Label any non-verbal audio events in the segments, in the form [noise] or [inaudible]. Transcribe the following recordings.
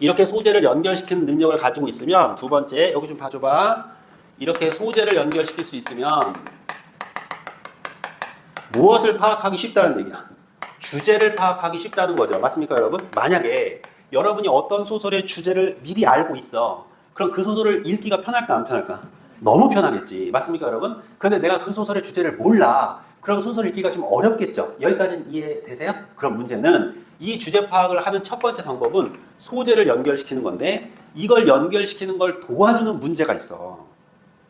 이렇게 소재를 연결시키는 능력을 가지고 있으면 두 번째 여기 좀 봐줘봐. 이렇게 소재를 연결시킬 수 있으면 무엇을 파악하기 쉽다는 얘기야. 주제를 파악하기 쉽다는 거죠. 맞습니까, 여러분? 만약에 여러분이 어떤 소설의 주제를 미리 알고 있어. 그럼 그 소설을 읽기가 편할까, 안 편할까? 너무 편하겠지. 맞습니까, 여러분? 근데 내가 그 소설의 주제를 몰라. 그럼 소설 읽기가 좀 어렵겠죠. 여기까지는 이해되세요? 그럼 문제는 이 주제 파악을 하는 첫 번째 방법은 소재를 연결시키는 건데 이걸 연결시키는 걸 도와주는 문제가 있어.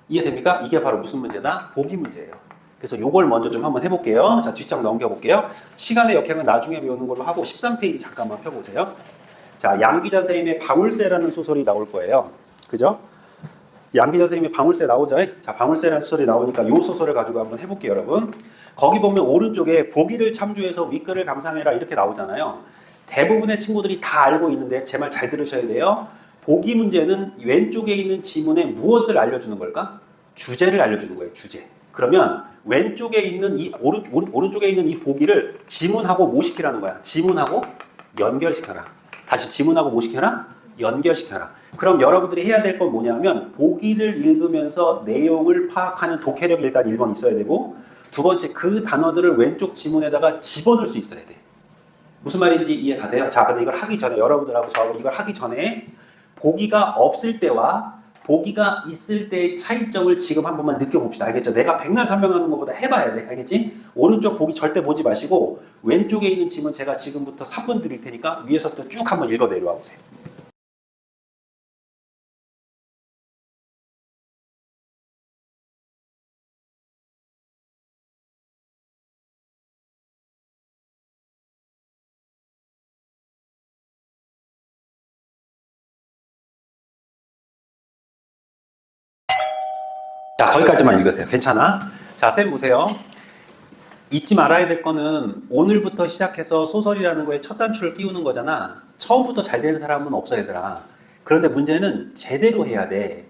이해됩니까? 이게 바로 무슨 문제다? 보기 문제예요. 그래서 요걸 먼저 좀 한번 해볼게요. 자, 뒷장 넘겨볼게요. 시간의 역행은 나중에 배우는 걸로 하고 13페이지 잠깐만 펴보세요. 자, 양기자 선생님의 방울새라는 소설이 나올 거예요. 그죠? 양기자 선생님의 방울새 나오죠? 자, 방울새라는 소설이 나오니까 요 소설을 가지고 한번 해볼게요, 여러분. 거기 보면 오른쪽에 보기를 참조해서 윗글을 감상해라 이렇게 나오잖아요. 대부분의 친구들이 다 알고 있는데 제 말 잘 들으셔야 돼요. 보기 문제는 왼쪽에 있는 지문에 무엇을 알려주는 걸까? 주제를 알려주는 거예요, 주제. 그러면 왼쪽에 있는 이 오른, 오른, 오른쪽에 있는 이 보기를 지문하고 뭐 시키라는 거야? 지문하고 연결시켜라. 다시 지문하고 뭐 시켜라? 연결시켜라. 그럼 여러분들이 해야 될 건 뭐냐면 보기를 읽으면서 내용을 파악하는 독해력이 일단 1번 있어야 되고 두 번째 그 단어들을 왼쪽 지문에다가 집어넣을 수 있어야 돼. 무슨 말인지 이해 가세요? 자, 근데 이걸 하기 전에 여러분들하고 저하고 이걸 하기 전에 보기가 없을 때와 보기가 있을 때의 차이점을 지금 한 번만 느껴봅시다. 알겠죠? 내가 백날 설명하는 것보다 해봐야 돼. 알겠지? 오른쪽 보기 절대 보지 마시고 왼쪽에 있는 지문 제가 지금부터 3분 드릴 테니까 위에서부터 쭉 한번 읽어 내려와 보세요. 자, 거기까지만 읽으세요. 괜찮아? 자, 쌤 보세요. 잊지 말아야 될 거는 오늘부터 시작해서 소설이라는 거에 첫 단추를 끼우는 거잖아. 처음부터 잘 되는 사람은 없어 얘들아. 그런데 문제는 제대로 해야 돼.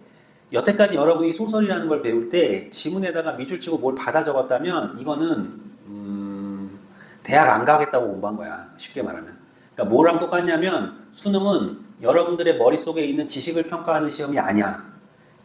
여태까지 여러분이 소설이라는 걸 배울 때 지문에다가 밑줄 치고 뭘 받아 적었다면 이거는 음, 대학 안 가겠다고 공부한 거야. 쉽게 말하면. 그러니까 뭐랑 똑같냐면 수능은 여러분들의 머릿속에 있는 지식을 평가하는 시험이 아니야.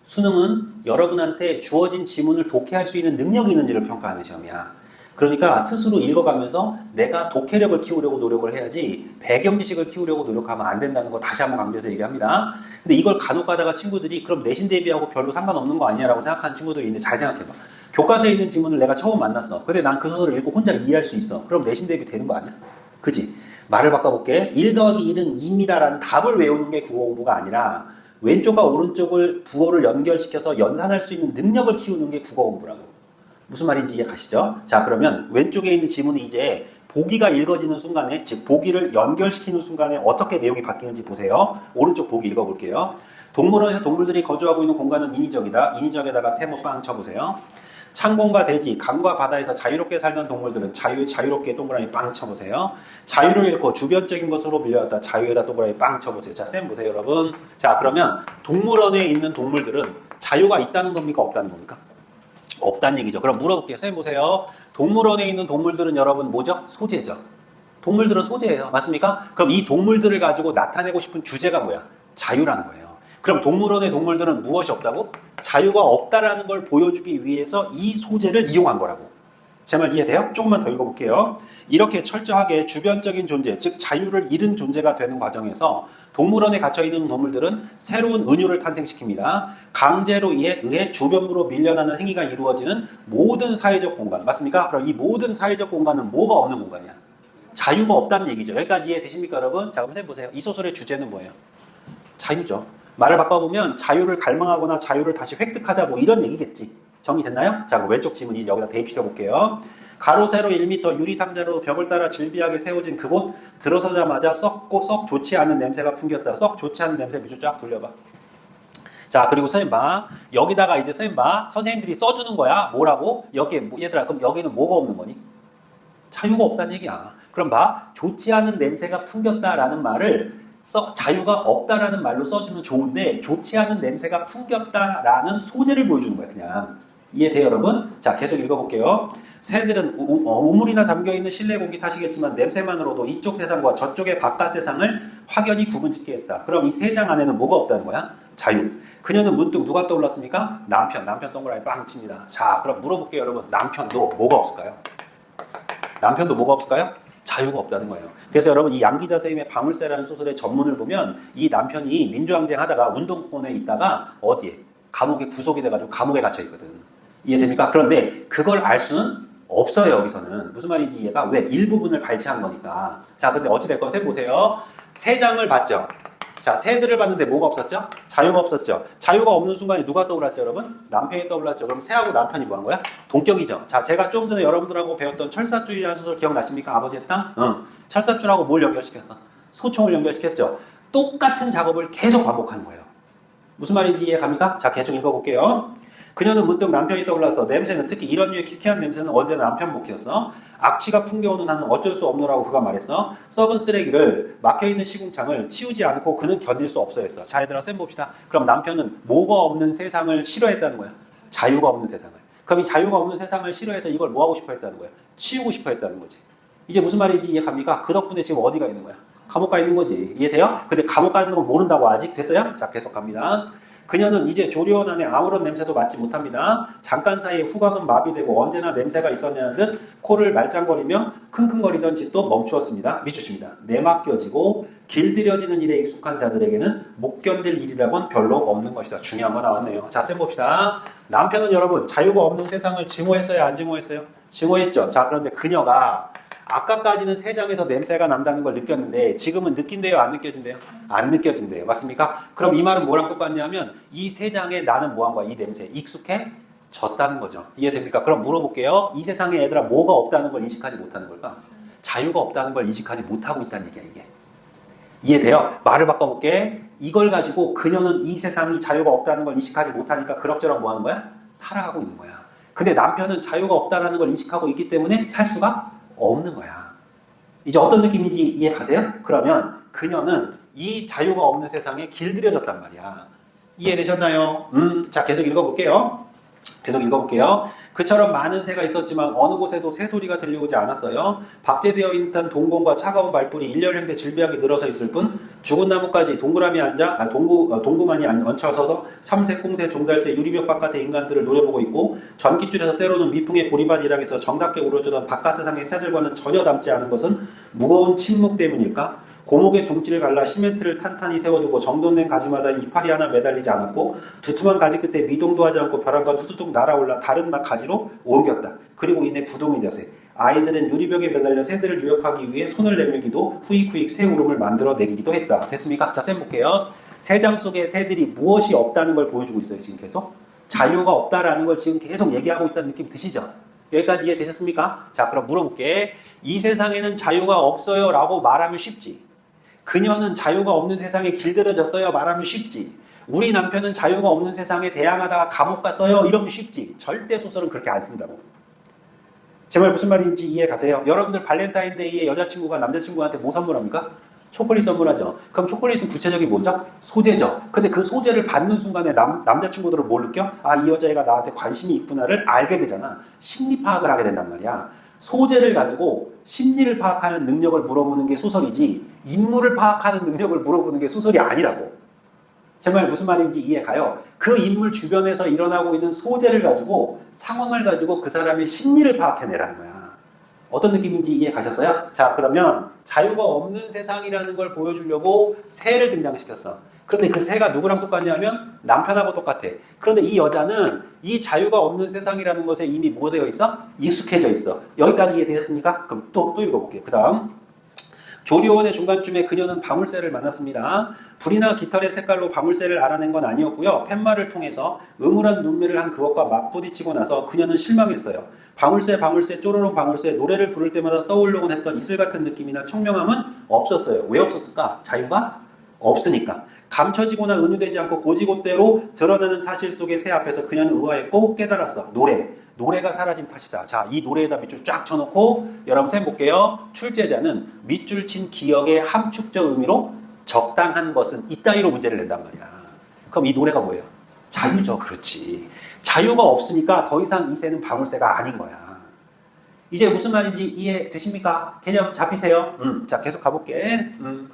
수능은 여러분한테 주어진 지문을 독해할 수 있는 능력이 있는지를 평가하는 시험이야. 그러니까 스스로 읽어가면서 내가 독해력을 키우려고 노력을 해야지 배경 지식을 키우려고 노력하면 안 된다는 거 다시 한번 강조해서 얘기합니다. 근데 이걸 간혹 가다가 친구들이 그럼 내신 대비하고 별로 상관없는 거 아니냐라고 생각하는 친구들이 있는데 잘 생각해봐. 교과서에 있는 지문을 내가 처음 만났어. 근데 난 그 소설을 읽고 혼자 이해할 수 있어. 그럼 내신 대비 되는 거 아니야? 그지? 말을 바꿔볼게. 1 더하기 1은 2입니다라는 답을 외우는 게 국어 공부가 아니라 왼쪽과 오른쪽을 부호를 연결시켜서 연산할 수 있는 능력을 키우는 게 국어 공부라고. 무슨 말인지 이해 가시죠? 자, 그러면 왼쪽에 있는 지문이 이제 보기가 읽어지는 순간에, 즉, 보기를 연결시키는 순간에 어떻게 내용이 바뀌는지 보세요. 오른쪽 보기 읽어볼게요. 동물원에서 동물들이 거주하고 있는 공간은 인위적이다. 인위적에다가 세모 빵 쳐보세요. 창공과 대지, 강과 바다에서 자유롭게 살던 동물들은 자유, 자유롭게 동그라미 빵 쳐보세요. 자유를 잃고 주변적인 것으로 밀려왔다. 자유에다 동그라미 빵 쳐보세요. 자, 쌤 보세요, 여러분. 자, 그러면 동물원에 있는 동물들은 자유가 있다는 겁니까? 없다는 겁니까? 없다는 얘기죠. 그럼 물어볼게요. 쌤 보세요. 동물원에 있는 동물들은 여러분 뭐죠? 소재죠. 동물들은 소재예요. 맞습니까? 그럼 이 동물들을 가지고 나타내고 싶은 주제가 뭐야? 자유라는 거예요. 그럼 동물원의 동물들은 무엇이 없다고? 자유가 없다라는 걸 보여주기 위해서 이 소재를 이용한 거라고. 제 말 이해돼요? 조금만 더 읽어볼게요. 이렇게 철저하게 주변적인 존재, 즉 자유를 잃은 존재가 되는 과정에서 동물원에 갇혀있는 동물들은 새로운 은유를 탄생시킵니다. 강제로 의해, 의해 주변으로 밀려나는 행위가 이루어지는 모든 사회적 공간. 맞습니까? 그럼 이 모든 사회적 공간은 뭐가 없는 공간이야? 자유가 없다는 얘기죠. 여기까지 이해되십니까, 여러분? 자, 그럼 해보세요. 이 소설의 주제는 뭐예요? 자유죠. 말을 바꿔보면 자유를 갈망하거나 자유를 다시 획득하자 뭐 이런 얘기겠지. 정리됐나요? 자, 그럼 왼쪽 지문이 여기다 대입시켜 볼게요. 가로 세로 1m 유리 상자로 벽을 따라 질비하게 세워진 그곳 들어서자마자 썩고 썩 좋지 않은 냄새가 풍겼다. 썩 좋지 않은 냄새 밑줄 쫙 돌려봐. 자, 그리고 선생님 봐. 여기다가 이제 선생님 봐. 선생님들이 써주는 거야. 뭐라고? 여기에, 뭐- 얘들아, 그럼 여기는 뭐가 없는 거니? 자유가 없다는 얘기야. 그럼 봐. 좋지 않은 냄새가 풍겼다라는 말을 써, 자유가 없다라는 말로 써주면 좋은데 좋지 않은 냄새가 풍겼다라는 소재를 보여주는 거야 그냥 이해돼요 여러분? 자 계속 읽어볼게요 새들은 우, 어, 우물이나 잠겨있는 실내 공기 탓이겠지만 냄새만으로도 이쪽 세상과 저쪽의 바깥 세상을 확연히 구분짓게 했다. 그럼 이 세 장 안에는 뭐가 없다는 거야? 자유. 그녀는 문득 누가 떠올랐습니까? 남편. 남편 동그라미 빵 칩니다. 자, 그럼 물어볼게요, 여러분. 남편도 뭐가 없을까요? 남편도 뭐가 없을까요? 자유가 없다는 거예요. 그래서 여러분 이 양기자 선생님의 방울새라는 소설의 전문을 보면 이 남편이 민주항쟁 하다가 운동권에 있다가 어디에? 감옥에 구속이 돼가지고 감옥에 갇혀 있거든. 이해됩니까? 그런데 그걸 알 수는 없어요, 여기서는. 무슨 말인지 이해가? 왜? 일부분을 발췌한 거니까. 자, 근데 어찌됐건 쌤 보세요. 세 장을 봤죠? 자, 새들을 봤는데 뭐가 없었죠? 자유가 없었죠. 자유가 없는 순간에 누가 떠올랐죠, 여러분? 남편이 떠올랐죠. 그럼 새하고 남편이 뭐 한 거야? 동격이죠. 자, 제가 좀 전에 여러분들하고 배웠던 철사줄이라는 소설 기억나십니까? 아버지의 땅? 응. 철사줄하고 뭘 연결시켰어? 소총을 연결시켰죠. 똑같은 작업을 계속 반복하는 거예요. 무슨 말인지 이해 갑니까? 자, 계속 읽어볼게요. 그녀는 문득 남편이 떠올라서 냄새는 특히 이런 류의 키키한 냄새는 언제나 남편 목이었어. 악취가 풍겨오는 한은 어쩔 수 없노라고 그가 말했어. 썩은 쓰레기를 막혀있는 시궁창을 치우지 않고 그는 견딜 수 없어 했어. 자, 얘들아, 쌤 봅시다. 그럼 남편은 뭐가 없는 세상을 싫어했다는 거야. 자유가 없는 세상을. 그럼 이 자유가 없는 세상을 싫어해서 이걸 뭐 하고 싶어 했다는 거야? 치우고 싶어 했다는 거지. 이제 무슨 말인지 이해 갑니까? 그 덕분에 지금 어디가 있는 거야? 감옥 가 있는 거지. 이해돼요? 근데 감옥 가 있는 건 모른다고 아직 됐어요? 자, 계속 갑니다. 그녀는 이제 조리원 안에 아무런 냄새도 맡지 못합니다. 잠깐 사이에 후각은 마비되고 언제나 냄새가 있었냐는 듯 코를 말짱거리며 킁킁거리던 짓도 멈추었습니다. 미주십니다. 내맡겨지고 길들여지는 일에 익숙한 자들에게는 못 견딜 일이라곤 별로 없는 것이다. 중요한 거 나왔네요. 자, 쌤 봅시다. 남편은 여러분 자유가 없는 세상을 증오했어요? 안 증오했어요? 증오했죠. 자, 그런데 그녀가 아까까지는 세 장에서 냄새가 난다는 걸 느꼈는데 지금은 느낀대요? 안 느껴진대요? 안 느껴진대요. 맞습니까? 그럼 이 말은 뭐랑 똑같냐면 이 세 장에 나는 뭐한 거야? 이 냄새. 익숙해? 졌다는 거죠. 이해됩니까? 그럼 물어볼게요. 이 세상에 애들아 뭐가 없다는 걸 인식하지 못하는 걸까? 자유가 없다는 걸 인식하지 못하고 있다는 얘기야, 이게. 이해돼요? 말을 바꿔볼게. 이걸 가지고 그녀는 이 세상이 자유가 없다는 걸 인식하지 못하니까 그럭저럭 뭐 하는 거야? 살아가고 있는 거야. 근데 남편은 자유가 없다는 걸 인식하고 있기 때문에 살 수가 없는 거야. 이제 어떤 느낌인지 이해 가세요? 그러면 그녀는 이 자유가 없는 세상에 길들여졌단 말이야. 이해되셨나요? 음, 자, 계속 읽어볼게요. 계속 읽어볼게요. 그처럼 많은 새가 있었지만 어느 곳에도 새 소리가 들려오지 않았어요. 박제되어 있던 동공과 차가운 말불이 일렬형대 질비하게 늘어서 있을 뿐 죽은 나무까지 동그라미 앉아 아, 동구, 어, 동구만이 안- 얹혀서서 삼새, 꽁새, 종달새, 유리벽 바깥의 인간들을 노려보고 있고 전깃줄에서 때로는 미풍의 보리밭 일항에서 정답게 우러주던 바깥 세상의 새들과는 전혀 닮지 않은 것은 무거운 침묵 때문일까? 고목의 둥지를 갈라 시멘트를 탄탄히 세워두고 정돈된 가지마다 이파리 하나 매달리지 않았고 두툼한 가지 끝에 미동도 하지 않고 벼랑과 투수뚝 날아올라 다른 막 가지로 옮겼다. 그리고 이내 부동이 되세. 아이들은 유리벽에 매달려 새들을 유혹하기 위해 손을 내밀기도 후익후익 새 울음을 만들어 내기도 했다. 됐습니까? 자, 쌤 볼게요. 세장 속에 새들이 무엇이 없다는 걸 보여주고 있어요. 지금 계속. 자유가 없다라는 걸 지금 계속 얘기하고 있다는 느낌 드시죠? 여기까지 이해되셨습니까? 자, 그럼 물어볼게. 이 세상에는 자유가 없어요. 라고 말하면 쉽지. 그녀는 자유가 없는 세상에 길들여졌어요. 말하면 쉽지. 우리 남편은 자유가 없는 세상에 대항하다가 감옥 갔어요. 이러면 쉽지. 절대 소설은 그렇게 안 쓴다고. 제 말 무슨 말인지 이해 가세요? 여러분들 발렌타인데이에 여자친구가 남자친구한테 뭐 선물합니까? 초콜릿 선물하죠. 그럼 초콜릿은 구체적인 뭐죠? 소재죠. 근데 그 소재를 받는 순간에 남, 남자친구들은 뭘 느껴? 아, 이 여자애가 나한테 관심이 있구나를 알게 되잖아. 심리 파악을 하게 된단 말이야. 소재를 가지고 심리를 파악하는 능력을 물어보는 게 소설이지, 인물을 파악하는 능력을 물어보는 게 소설이 아니라고. 제 말 무슨 말인지 이해 가요? 그 인물 주변에서 일어나고 있는 소재를 가지고 상황을 가지고 그 사람의 심리를 파악해내라는 거야. 어떤 느낌인지 이해 가셨어요? 자, 그러면 자유가 없는 세상이라는 걸 보여주려고 새를 등장시켰어. 그런데 그 새가 누구랑 똑같냐면 남편하고 똑같아. 그런데 이 여자는 이 자유가 없는 세상이라는 것에 이미 뭐 되어 있어? 익숙해져 있어. 여기까지 이해되셨습니까? 그럼 또, 또 읽어볼게요. 그 다음. 조리원의 중간쯤에 그녀는 방울새를 만났습니다. 불이나 깃털의 색깔로 방울새를 알아낸 건 아니었고요. 팻말을 통해서 음울한 눈매를 한 그것과 맞부딪히고 나서 그녀는 실망했어요. 방울새, 방울새, 쪼로롱 방울새 노래를 부를 때마다 떠오르곤 했던 이슬 같은 느낌이나 청명함은 없었어요. 왜 없었을까? 자유가 없으니까. 감춰지거나 은유되지 않고 고지고대로 드러나는 사실 속의 새 앞에서 그녀는 의아했고 깨달았어. 노래. 노래가 사라진 탓이다. 자, 이 노래에다 밑줄 쫙 쳐놓고 여러분 쌤 볼게요. 출제자는 밑줄 친 기억의 함축적 의미로 적당한 것은 이따위로 문제를 낸단 말이야. 그럼 이 노래가 뭐예요? 자유죠. 그렇지. 자유가 없으니까 더 이상 이 새는 방울새가 아닌 거야. 이제 무슨 말인지 이해되십니까? 개념 잡히세요? 음, 자, 계속 가볼게. 음.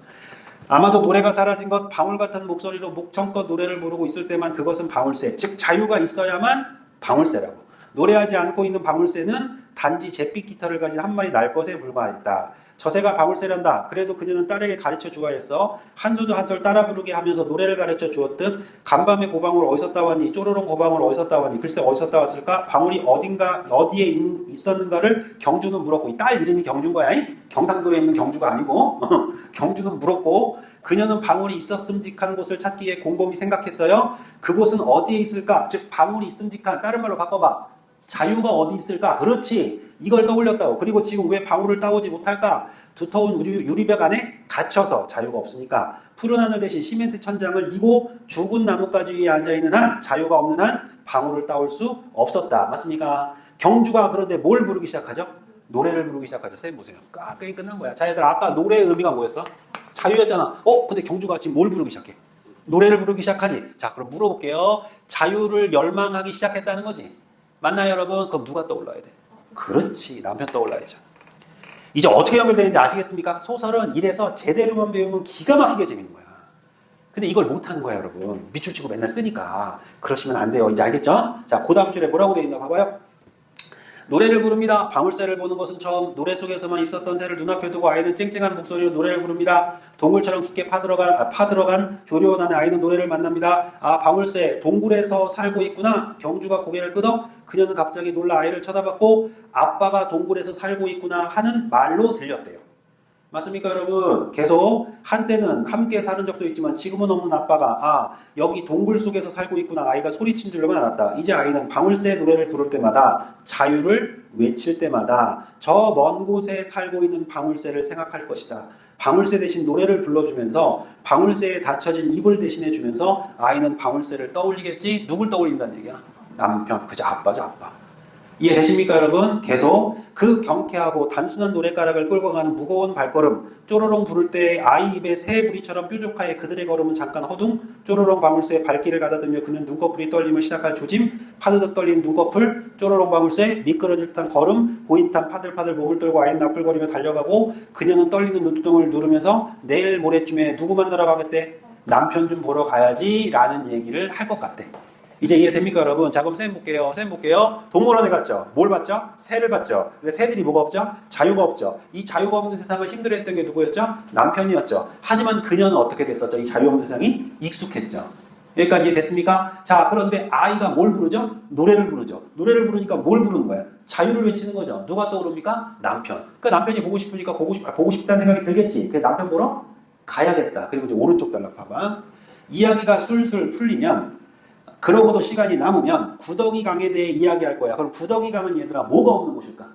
아마도 노래가 사라진 것 방울 같은 목소리로 목청껏 노래를 부르고 있을 때만 그것은 방울새, 즉 자유가 있어야만 방울새라고. 노래하지 않고 있는 방울새는 단지 잿빛 기타를 가진 한 마리 날것에 불과했다. 저새가 방울새란다. 그래도 그녀는 딸에게 가르쳐 주가 했어. 한 소절 한절 따라 부르게 하면서 노래를 가르쳐 주었듯 간밤에 고방울 어디서 따왔니? 쪼로롱 고방울 어디서 따왔니? 글쎄 어디서 따왔을까? 방울이 어딘가 어디에 있는, 있었는가를 경주는 물었고 이 딸 이름이 경주인 거야. 잉? 경상도에 있는 경주가 아니고 [laughs] 경주는 물었고 그녀는 방울이 있었음직한 곳을 찾기 위해 곰곰이 생각했어요. 그곳은 어디에 있을까? 즉 방울이 있음직한 다른 말로 바꿔봐. 자유가 어디 있을까? 그렇지. 이걸 떠올렸다고. 그리고 지금 왜 방울을 따오지 못할까? 두터운 유리, 유리벽 안에 갇혀서 자유가 없으니까 푸른 하늘 대신 시멘트 천장을 이고 죽은 나뭇가지 위에 앉아있는 한 자유가 없는 한 방울을 따올 수 없었다. 맞습니까? 경주가 그런데 뭘 부르기 시작하죠? 노래를 부르기 시작하죠. 쌤 보세요. 까 게임 끝난 거야. 자, 얘들아, 아까 노래의 의미가 뭐였어? 자유였잖아. 어? 근데 경주가 지금 뭘 부르기 시작해? 노래를 부르기 시작하지. 자, 그럼 물어볼게요. 자유를 열망하기 시작했다는 거지. 맞나요, 여러분? 그럼 누가 떠올라야 돼? 그렇지. 남편 떠올라야죠. 이제 어떻게 연결되는지 아시겠습니까? 소설은 이래서 제대로만 배우면 기가 막히게 재밌는 거야. 근데 이걸 못하는 거야, 여러분. 밑줄 치고 맨날 쓰니까. 그러시면 안 돼요. 이제 알겠죠? 자, 그 다음 줄에 뭐라고 돼 있나 봐봐요. 노래를 부릅니다. 방울새를 보는 것은 처음 노래 속에서만 있었던 새를 눈앞에 두고 아이는 쨍쨍한 목소리로 노래를 부릅니다. 동굴처럼 깊게 파들어간 아, 파들어간 조려온 안에 아이는 노래를 만납니다. 아 방울새 동굴에서 살고 있구나. 경주가 고개를 끄덕 그녀는 갑자기 놀라 아이를 쳐다봤고 아빠가 동굴에서 살고 있구나 하는 말로 들렸대요. 맞습니까, 여러분? 계속 한때는 함께 사는 적도 있지만 지금은 없는 아빠가 아 여기 동굴 속에서 살고 있구나 아이가 소리친 줄로만 알았다. 이제 아이는 방울새 노래를 부를 때마다 자유를 외칠 때마다 저 먼 곳에 살고 있는 방울새를 생각할 것이다. 방울새 대신 노래를 불러주면서 방울새에 닫혀진 입을 대신해 주면서 아이는 방울새를 떠올리겠지. 누굴 떠올린다는 얘기야? 남편, 그죠? 아빠죠, 아빠. 이해되십니까, 여러분? 계속 그 경쾌하고 단순한 노랫가락을 끌고 가는 무거운 발걸음, 쪼로롱 부를 때 아이 입에 새 부리처럼 뾰족하게 그들의 걸음은 잠깐 허둥, 쪼로롱 방울새 발길을 가다듬며 그는 눈꺼풀이 떨림을 시작할 조짐, 파드득 떨린 눈꺼풀, 쪼로롱 방울새 미끄러질 듯한 걸음, 보인탄 파들파들 몸을 떨고 아이 나풀거리며 달려가고 그녀는 떨리는 눈두덩을 누르면서 내일 모레쯤에 누구 만나러 가겠대? 남편 좀 보러 가야지 라는 얘기를 할 것 같대. 이제 이해됩니까, 여러분? 자, 그럼 쌤 볼게요. 쌤 볼게요. 동물원에 갔죠. 뭘 봤죠? 새를 봤죠. 근데 새들이 뭐가 없죠? 자유가 없죠. 이 자유가 없는 세상을 힘들어했던 게 누구였죠? 남편이었죠. 하지만 그녀는 어떻게 됐었죠? 이 자유 없는 세상이 익숙했죠. 여기까지 이해됐습니까? 자, 그런데 아이가 뭘 부르죠? 노래를 부르죠. 노래를 부르니까 뭘 부르는 거야? 자유를 외치는 거죠. 누가 떠오릅니까? 남편. 그 남편이 보고 싶으니까 보고 싶, 아, 보고 싶다는 생각이 들겠지. 그 남편 보러 가야겠다. 그리고 이제 오른쪽 단락 봐봐. 이야기가 술술 풀리면 그러고도 시간이 남으면 구덩이 강에 대해 이야기할 거야. 그럼 구덩이 강은 얘들아 뭐가 없는 곳일까?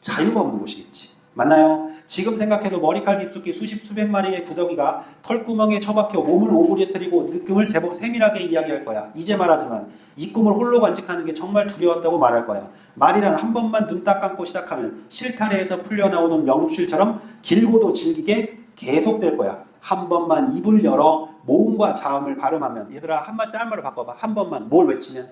자유가 없는 곳이겠지. 맞나요? 지금 생각해도 머리칼 깊숙이 수십 수백 마리의 구덩이가 털구멍에 처박혀 몸을 오그려뜨리고 느낌을 제법 세밀하게 이야기할 거야. 이제 말하지만 이 꿈을 홀로 간직하는 게 정말 두려웠다고 말할 거야. 말이란 한 번만 눈 딱 감고 시작하면 실타래에서 풀려나오는 명실처럼 길고도 질기게 계속될 거야. 한 번만 입을 열어 모음과 자음을 발음하면 얘들아 한말 딴 말로 바꿔봐. 한 번만 뭘 외치면?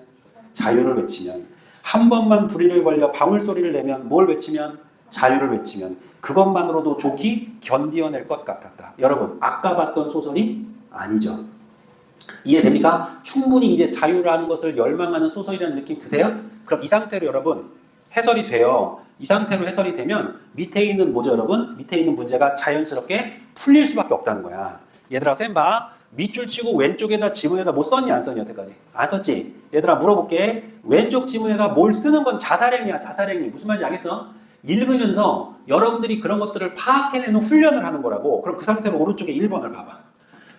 자유를 외치면. 한 번만 부리를 벌려 방울 소리를 내면 뭘 외치면? 자유를 외치면. 그것만으로도 좋기 견디어낼 것 같았다. 여러분 아까 봤던 소설이 아니죠. 이해됩니까? 충분히 이제 자유라는 것을 열망하는 소설이라는 느낌 드세요? 그럼 이 상태로 여러분 해설이 돼요 이 상태로 해설이 되면 밑에 있는 뭐죠 여러분? 밑에 있는 문제가 자연스럽게 풀릴 수밖에 없다는 거야. 얘들아 쌤 봐. 밑줄 치고 왼쪽에다 지문에다 뭐 썼니 안 썼니 여태까지? 안 썼지? 얘들아 물어볼게. 왼쪽 지문에다 뭘 쓰는 건 자살행위야 자살행위. 무슨 말인지 알겠어? 읽으면서 여러분들이 그런 것들을 파악해내는 훈련을 하는 거라고. 그럼 그 상태로 오른쪽에 1번을 봐봐.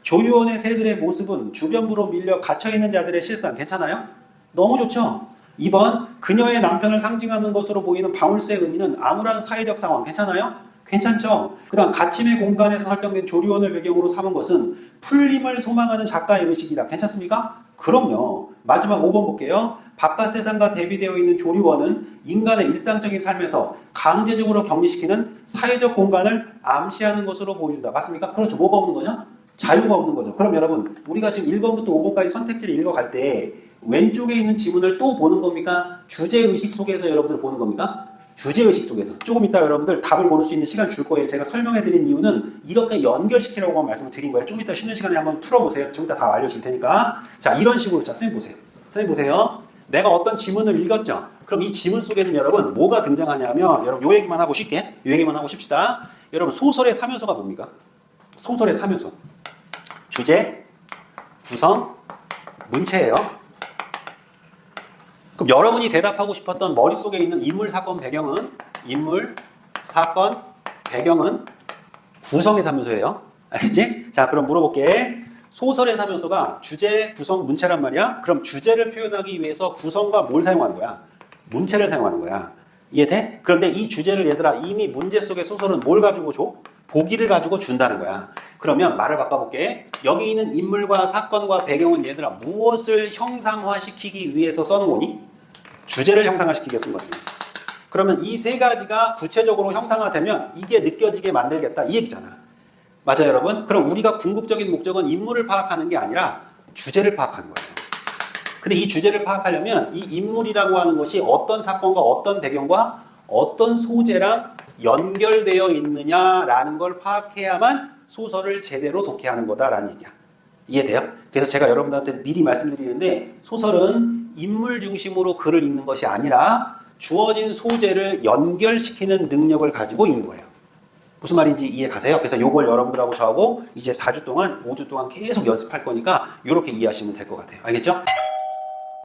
조유원의 새들의 모습은 주변부로 밀려 갇혀있는 자들의 실상 괜찮아요? 너무 좋죠? 2번 그녀의 남편을 상징하는 것으로 보이는 방울새 의미는 암울한 사회적 상황 괜찮아요? 괜찮죠? 그 다음 가침의 공간에서 설정된 조리원을 배경으로 삼은 것은 풀림을 소망하는 작가의 의식이다. 괜찮습니까? 그럼요. 마지막 5번 볼게요. 바깥 세상과 대비되어 있는 조리원은 인간의 일상적인 삶에서 강제적으로 격리시키는 사회적 공간을 암시하는 것으로 보여준다. 맞습니까? 그렇죠. 뭐가 없는 거죠? 자유가 없는 거죠. 그럼 여러분, 우리가 지금 1번부터 5번까지 선택지를 읽어갈 때 왼쪽에 있는 지문을 또 보는 겁니까? 주제의식 속에서 여러분들 보는 겁니까? 주제의식 속에서 조금 이따 여러분들 답을 고를 수 있는 시간 줄 거예요. 제가 설명해 드린 이유는 이렇게 연결시키라고 말씀을 드린 거예요. 좀 이따 쉬는 시간에 한번 풀어보세요. 좀 이따 다 알려줄 테니까. 자, 이런 식으로. 자, 선생님 보세요. 선생님 보세요. 내가 어떤 지문을 읽었죠? 그럼 이 지문 속에는 여러분 뭐가 등장하냐면 여러분 요 얘기만 하고 쉽게 요 얘기만 하고 쉽시다. 여러분 소설의 사면서가 뭡니까? 소설의 사면서. 주제, 구성, 문체예요. 그럼 여러분이 대답하고 싶었던 머릿속에 있는 인물, 사건, 배경은 인물, 사건, 배경은 구성의 사면서예요. 알겠지? 자, 그럼 물어볼게. 소설의 사면서가 주제, 구성, 문체란 말이야? 그럼 주제를 표현하기 위해서 구성과 뭘 사용하는 거야? 문체를 사용하는 거야. 이해돼? 그런데 이 주제를 얘들아 이미 문제 속의 소설은 뭘 가지고 줘? 보기를 가지고 준다는 거야. 그러면 말을 바꿔볼게. 여기 있는 인물과 사건과 배경은 얘들아 무엇을 형상화시키기 위해서 써는 거니? 주제를 형상화시키기 위해서 쓴 거지. 그러면 이 세 가지가 구체적으로 형상화되면 이게 느껴지게 만들겠다 이 얘기잖아. 맞아요, 여러분? 그럼 우리가 궁극적인 목적은 인물을 파악하는 게 아니라 주제를 파악하는 거예요. 근데 이 주제를 파악하려면 이 인물이라고 하는 것이 어떤 사건과 어떤 배경과 어떤 소재랑 연결되어 있느냐라는 걸 파악해야만 소설을 제대로 독해하는 거다라는 얘기야. 이해돼요? 그래서 제가 여러분들한테 미리 말씀드리는데 소설은 인물 중심으로 글을 읽는 것이 아니라 주어진 소재를 연결시키는 능력을 가지고 읽는 거예요. 무슨 말인지 이해 가세요? 그래서 요걸 여러분들하고 저하고 이제 4주 동안, 5주 동안 계속 연습할 거니까 이렇게 이해하시면 될 것 같아요. 알겠죠?